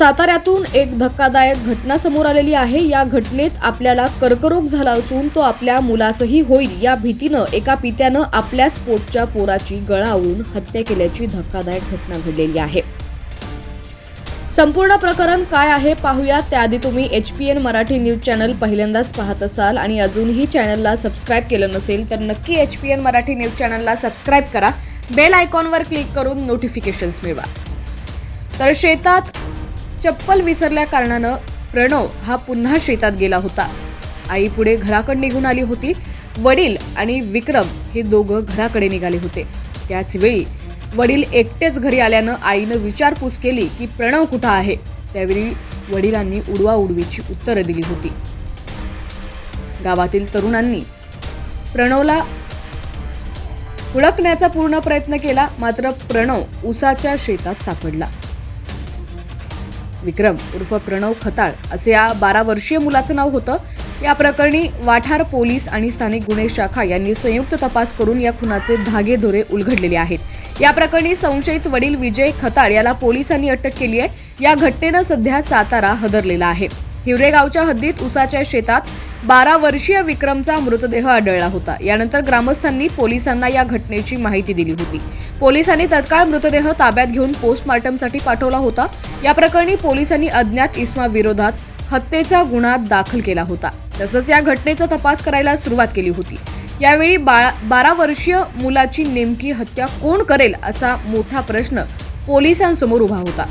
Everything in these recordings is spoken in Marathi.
साताऱ्यातून एक धक्कादायक घटना समोर आलेली आहे. या घटनेत आपल्याला कर्करोग झाला असून तो आपल्या मुलासही होईल. या भीतीनं एका पित्यानं आपल्या स्पोर्टच्या पोराची गळावून हत्या केल्याची धक्कादायक घटना घडलेली आहे. संपूर्ण प्रकरण काय आहे पाहूया त्याआधी तुम्ही H P N Marathi news channel पहिल्यांदाच पाहत असाल आणि अजूनही चॅनलला सबस्क्राईब केलं नसेल तर नक्की H P N Marathi news चॅनलला सबस्क्राईब करा. बेल आयकॉनवर क्लिक करून नोटिफिकेशन्स मिळवा. तर शेतात चप्पल विसरल्या कारणानं प्रणव हा पुन्हा शेतात गेला होता. आई पुढे घराकडे निघून आली होती. वडील आणि विक्रम हे दोघं घराकडे निघाले होते. त्याचवेळी वडील एकटेच घरी आल्यानं आईनं विचारपूस केली की प्रणव कुठं आहे? त्यावेळी वडिलांनी उडवा उडवीची उत्तरं दिली होती. गावातील तरुणांनी प्रणवला हुडकण्याचा पूर्ण प्रयत्न केला मात्र प्रणव उसाच्या शेतात सापडला. विक्रम उर्फ प्रणव खताळ असे या बारा वर्षीय मुलाचं नाव होतं. या प्रकरणी वाठार पोलीस आणि स्थानिक गुन्हे शाखा यांनी संयुक्त तपास करून या खुनाचे धागेदोरे उलगडलेले आहेत. या प्रकरणी संशयित वडील विजय खताळ याला पोलिसांनी अटक केली आहे. या घटनेनं सध्या सातारा हदरलेला आहे. हिवरे गावच्या हद्दीत उसाच्या शेतात बारा वर्षीय विक्रमचा मृतदेह आढळला होता. यानंतर ग्रामस्थांनी पोलिसांना या घटनेची माहिती दिली होती. पोलिसांनी तत्काळ मृतदेह ताब्यात घेऊन पोस्टमार्टमसाठी पाठवला होता. या प्रकरणी पोलिसांनी अज्ञात इस्मा विरोधात हत्येचा गुन्हा दाखल केला होता. तसंच या घटनेचा तपास करायला सुरुवात केली होती. यावेळी बाळा बारा वर्षीय मुलाची नेमकी हत्या कोण करेल असा मोठा प्रश्न पोलिसांसमोर उभा होता.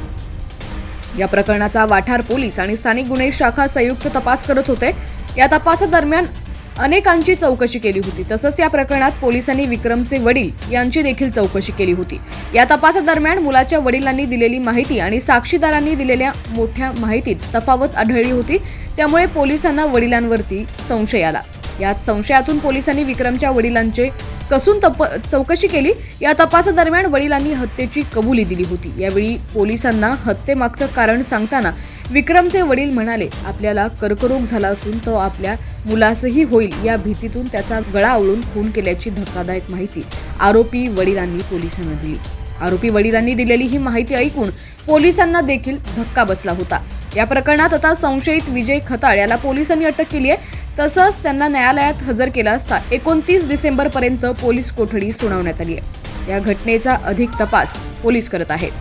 या प्रकरणाचा वाठार पोलीस आणि स्थानिक गुन्हे शाखा संयुक्त तपास करत होते. या तपासादरम्यान अनेकांची चौकशी केली होती. तसंच या प्रकरणात पोलिसांनी विक्रमचे वडील यांची देखील चौकशी केली होती. या तपासादरम्यान मुलाच्या वडिलांनी दिलेली माहिती आणि साक्षीदारांनी दिलेल्या मोठ्या माहितीत तफावत आढळली होती. त्यामुळे पोलिसांना वडिलांवरती संशय आला. यात संशयातून पोलिसांनी विक्रमच्या वडिलांचे कसून तप चौकशी केली? या तपासादरम्यान वडिलांनी हत्येची कबुली दिली होती. यावेळी पोलिसांना हत्येमागचं कारण सांगताना विक्रमचे वडील म्हणाले आपल्याला कर्करोग झाला असून तो आपल्या मुलासही होईल. या भीतीतून त्याचा गळा आवळून खून केल्याची धक्कादायक माहिती आरोपी वडिलांनी पोलिसांना दिली. आरोपी वडिलांनी दिलेली ही माहिती ऐकून पोलिसांना देखील धक्का बसला होता. या प्रकरणात आता संशयित विजय खताळ याला पोलिसांनी अटक केली आहे. तसंच त्यांना न्यायालयात हजर केला असता एकोणतीस डिसेंबरपर्यंत पोलीस कोठडी सुनावण्यात आली आहे. या घटनेचा अधिक तपास पोलीस करत आहेत.